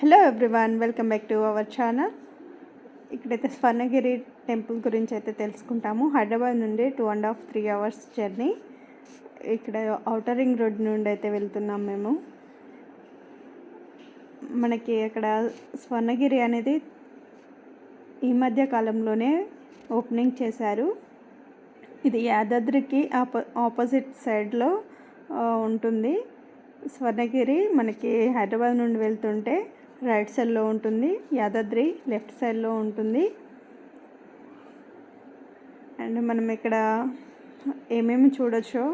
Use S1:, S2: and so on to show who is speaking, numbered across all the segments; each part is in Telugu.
S1: Hello everyone welcome back to our channel ఇక్కడైతే స్వర్ణగిరి టెంపుల్ గురించి అయితే తెలుసుకుంటాము. హైదరాబాద్ నుండి two and half three hours journey ఇక్కడ ఔటర్ రింగ్ రోడ్ నుండి అయితే వెళ్తున్నాం మేము. మనకి అక్కడ స్వర్ణగిరి అనేది ఈ మధ్య కాలంలోనే ఓపెనింగ్ చేశారు. ఇది యాదాద్రికి ఆపో ఆపోజిట్ సైడ్లో ఉంటుంది. స్వర్ణగిరి మనకి హైదరాబాద్ నుండి వెళ్తుంటే రైట్ సైడ్లో ఉంటుంది. యాదాద్రి లెఫ్ట్ సైడ్లో ఉంటుంది. అండ్ మనం ఇక్కడ ఏమేమి చూడొచ్చో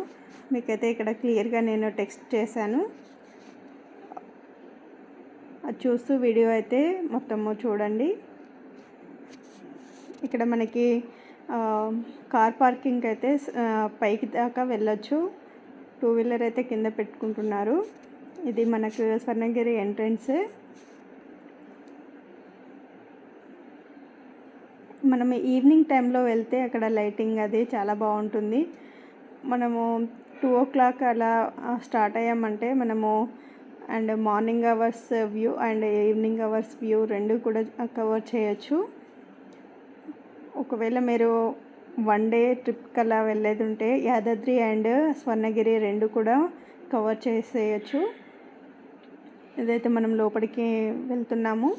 S1: మీకైతే ఇక్కడ క్లియర్గా నేను టెక్స్ట్ చేశాను. అది చూస్తూ వీడియో అయితే మొత్తము చూడండి. ఇక్కడ మనకి కార్ పార్కింగ్ అయితే పైకి దాకా వెళ్ళొచ్చు. టూ వీలర్ అయితే కింద పెట్టుకుంటున్నారు. ఇది మనకు స్వర్ణగిరి ఎంట్రన్స్. మనం ఈవినింగ్ టైంలో వెళ్తే అక్కడ లైటింగ్ అది చాలా బాగుంటుంది. మనము టూ ఓ క్లాక్ అలా స్టార్ట్ అయ్యామంటే మనము and morning hours view and evening hours view రెండు కూడా కవర్ చేయొచ్చు. ఒకవేళ మీరు వన్ డే ట్రిప్ అలా వెళ్ళేది ఉంటే యాదాద్రి అండ్ స్వర్ణగిరి రెండు కూడా కవర్ చేసేయచ్చు. ఇదైతే మనం లోపలికి వెళ్తున్నాము.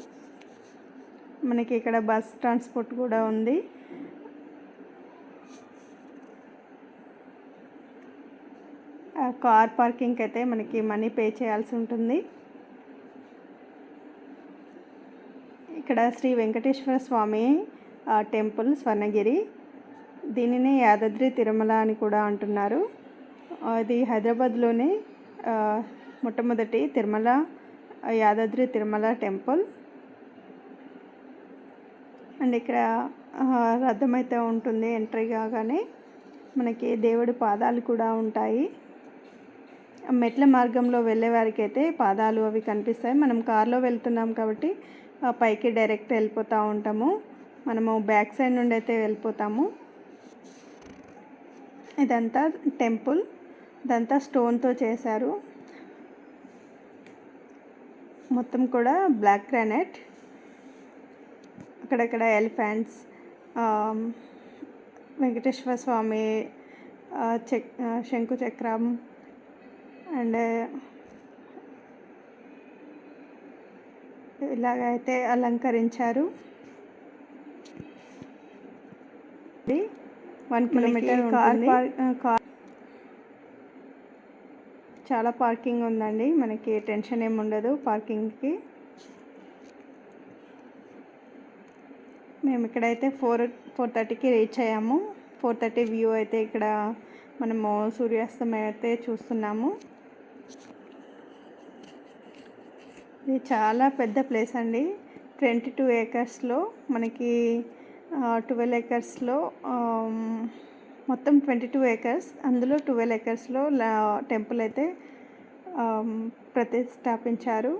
S1: మనకి ఇక్కడ బస్ ట్రాన్స్పోర్ట్ కూడా ఉంది. కార్ పార్కింగ్కి అయితే మనకి మనీ పే చేయాల్సి ఉంటుంది. ఇక్కడ శ్రీ వెంకటేశ్వర స్వామి టెంపుల్ స్వర్ణగిరి. దీనిని యాదాద్రి తిరుమల అని కూడా అంటున్నారు. అది ఇది హైదరాబాద్లోనే మొట్టమొదటి తిరుమల యాదాద్రి తిరుమల టెంపుల్. అండ్ ఇక్కడ ఆ, రథం అయితే ఉంటుంది ఎంట్రీ కాగానే. మనకి దేవుడి పాదాలు కూడా ఉంటాయి. మెట్ల మార్గంలో వెళ్ళే వారికి అయితే పాదాలు అవి కనిపిస్తాయి. మనం కార్లో వెళ్తున్నాం కాబట్టి ఆ పైకి డైరెక్ట్ వెళ్ళిపోతూ ఉంటాము. మనము బ్యాక్ సైడ్ నుండి అయితే వెళ్ళిపోతాము. ఇదంతా టెంపుల్. ఇదంతా స్టోన్తో చేశారు. మొత్తం కూడా బ్లాక్ గ్రానైట్. అక్కడక్కడ ఎలిఫెంట్స్ వెంకటేశ్వర స్వామి చక్ శంకు చక్రం అండ్ ఇలాగైతే అలంకరించారు. వన్ కిలోమీటర్ కార్ కార్ చాలా పార్కింగ్ ఉందండి. మనకి టెన్షన్ ఏమి ఉండదు పార్కింగ్కి. మేము ఇక్కడైతే ఫోర్ ఫోర్ థర్టీకి రీచ్ అయ్యాము. ఫోర్ థర్టీ వ్యూ అయితే ఇక్కడ మనము సూర్యాస్తమయం అయితే చూస్తున్నాము. ఇది చాలా పెద్ద ప్లేస్ అండి. ట్వంటీ టూ ఏకర్స్లో మనకి ట్వెల్వ్ ఏకర్స్లో మొత్తం ట్వంటీ టూ ఏకర్స్. అందులో ట్వెల్వ్ ఏకర్స్లో టెంపుల్ అయితే ప్రతిష్టాపించారు.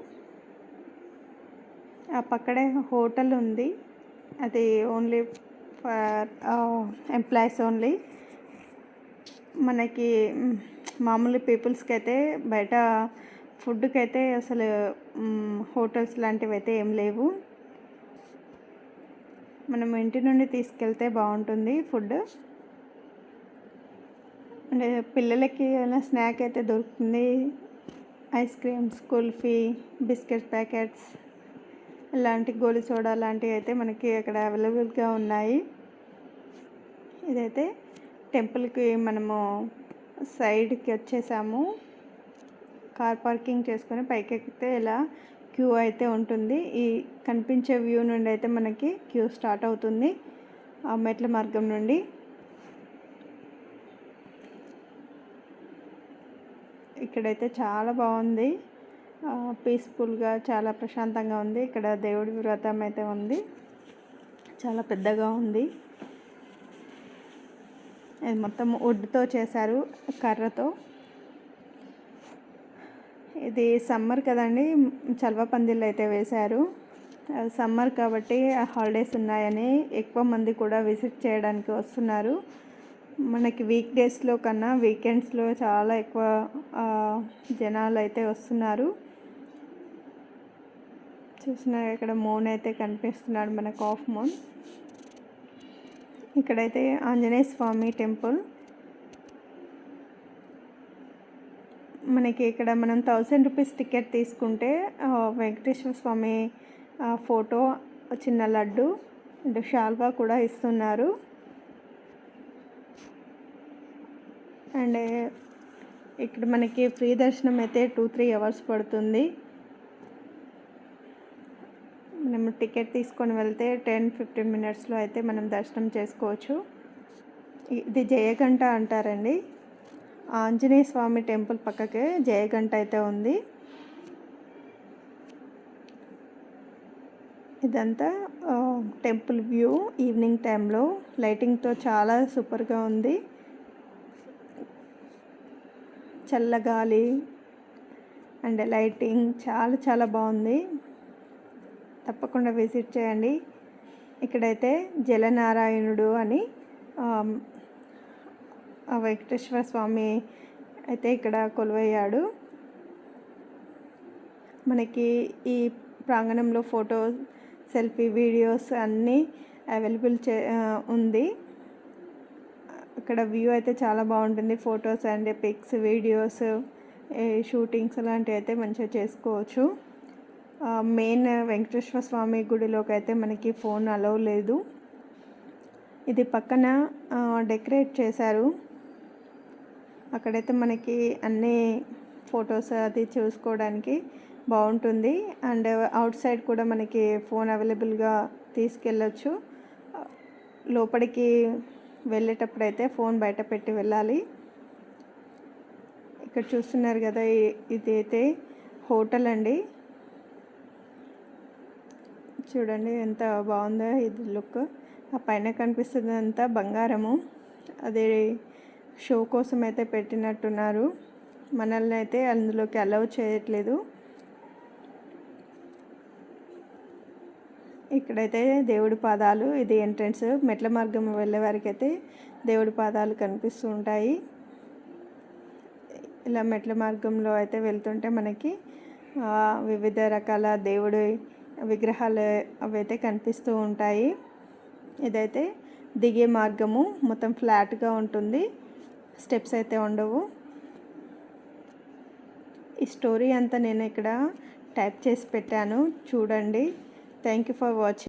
S1: ఆ పక్కడే హోటల్ ఉంది. అది ఓన్లీ ఫర్ ఎంప్లాయీస్ ఓన్లీ మనకి మామూలు పీపుల్స్కి అయితే బయట ఫుడ్కి అయితే అసలు హోటల్స్ లాంటివి అయితే ఏం లేవు. మనం ఇంటి నుండి తీసుకెళ్తే బాగుంటుంది ఫుడ్ అంటే పిల్లలకి ఏమైనా స్నాక్ అయితే దొరుకుతుంది. Ice creams kulfi biscuit packets. ఇలాంటి గోలి సోడా లాంటివి అయితే మనకి అక్కడ అవైలబుల్గా ఉన్నాయి. ఇదైతే టెంపుల్కి మనము సైడ్కి వచ్చేసాము. కార్ పార్కింగ్ చేసుకొని పైకి ఎక్కితే ఇలా క్యూ అయితే ఉంటుంది. ఈ కనిపించే వ్యూ నుండి అయితే మనకి క్యూ స్టార్ట్ అవుతుంది. ఆ మెట్ల మార్గం నుండి. ఇక్కడైతే చాలా బాగుంది. పీస్ఫుల్గా చాలా ప్రశాంతంగా ఉంది. ఇక్కడ దేవుడి వ్రతం అయితే ఉంది. చాలా పెద్దగా ఉంది. ఇది మొత్తం వుడ్తో చేశారు కర్రతో. ఇది సమ్మర్ కదండి చల్వ పందిళ్ళు అయితే వేశారు. సమ్మర్ కాబట్టి హాలిడేస్ ఉన్నాయని ఎక్కువ మంది కూడా విజిట్ చేయడానికి వస్తున్నారు. మనకి వీక్ డేస్లో కన్నా వీకెండ్స్లో చాలా ఎక్కువ జనాలు అయితే వస్తున్నారు. చూస్తున్నారు ఇక్కడ మూన్ అయితే కనిపిస్తున్నాడు మనకు ఆఫ్ మూన్. ఇక్కడైతే ఆంజనేయ స్వామి టెంపుల్. మనకి ఇక్కడ మనం థౌజండ్ రూపీస్ టికెట్ తీసుకుంటే వెంకటేశ్వర స్వామి ఫోటో చిన్న లడ్డు అండ్ షాల్వా కూడా ఇస్తున్నారు. అండ్ ఇక్కడ మనకి ఫ్రీ దర్శనం అయితే టూ త్రీ అవర్స్ పడుతుంది మనం టికెట్ తీసుకొని వెళ్తే టెన్ ఫిఫ్టీన్ మినిట్స్లో అయితే మనం దర్శనం చేసుకోవచ్చు. ఇది జయగంట అంటారండి. ఆంజనేయ స్వామి టెంపుల్ పక్కకే జయగంట అయితే ఉంది. ఇదంతా టెంపుల్ వ్యూ ఈవినింగ్ టైంలో. లైటింగ్తో చాలా సూపర్గా ఉంది. చల్లగాలి అండ్ లైటింగ్ చాలా చాలా బాగుంది. తప్పకుండా విజిట్ చేయండి. ఇక్కడైతే జలనారాయణుడు అని వెంకటేశ్వర స్వామి అయితే ఇక్కడ కొలువయ్యాడు. మనకి ఈ ప్రాంగణంలో ఫోటో సెల్ఫీ వీడియోస్ అన్నీ అవైలబుల్ చే ఉంది. అక్కడ వ్యూ అయితే చాలా బాగుంటుంది. Photos and pics videos shootings లాంటివి అయితే మంచిగా చేసుకోవచ్చు. మెయిన్ వెంకటేశ్వర స్వామి గుడిలోకి అయితే మనకి ఫోన్ అలౌ లేదు. ఇది పక్కన డెకరేట్ చేశారు. అక్కడైతే మనకి అన్ని ఫొటోస్ అది చూసుకోవడానికి బాగుంటుంది. అండ్ అవుట్ సైడ్ కూడా మనకి ఫోన్ అవైలబుల్గా తీసుకెళ్ళొచ్చు. లోపలికి వెళ్ళేటప్పుడు అయితే ఫోన్ బయట పెట్టి వెళ్ళాలి. ఇక్కడ చూస్తున్నారు కదా ఇదైతే ఇది అయితే హోటల్ అండి. చూడండి ఎంత బాగుందో ఇది లుక్. ఆ పైన కనిపిస్తుంది అంతా బంగారము. అది షో కోసం అయితే పెట్టినట్టున్నారు. మనల్ని అయితే అందులోకి అలౌ చేయట్లేదు. ఇక్కడైతే దేవుడి పాదాలు ఇది ఎంట్రన్స్. మెట్ల మార్గం వెళ్ళే వారికి అయితే దేవుడి పాదాలు కనిపిస్తూ ఉంటాయి. ఇలా మెట్ల మార్గంలో అయితే వెళ్తుంటే మనకి వివిధ రకాల దేవుడి విగ్రహాలు అవైతే కనిపిస్తూ ఉంటాయి. ఇదైతే దిగే మార్గము. మొత్తం ఫ్లాట్గా ఉంటుంది. స్టెప్స్ అయితే ఉండవు. ఈ స్టోరీ అంతా నేను ఇక్కడ టైప్ చేసి పెట్టాను. చూడండి. Thank you for watching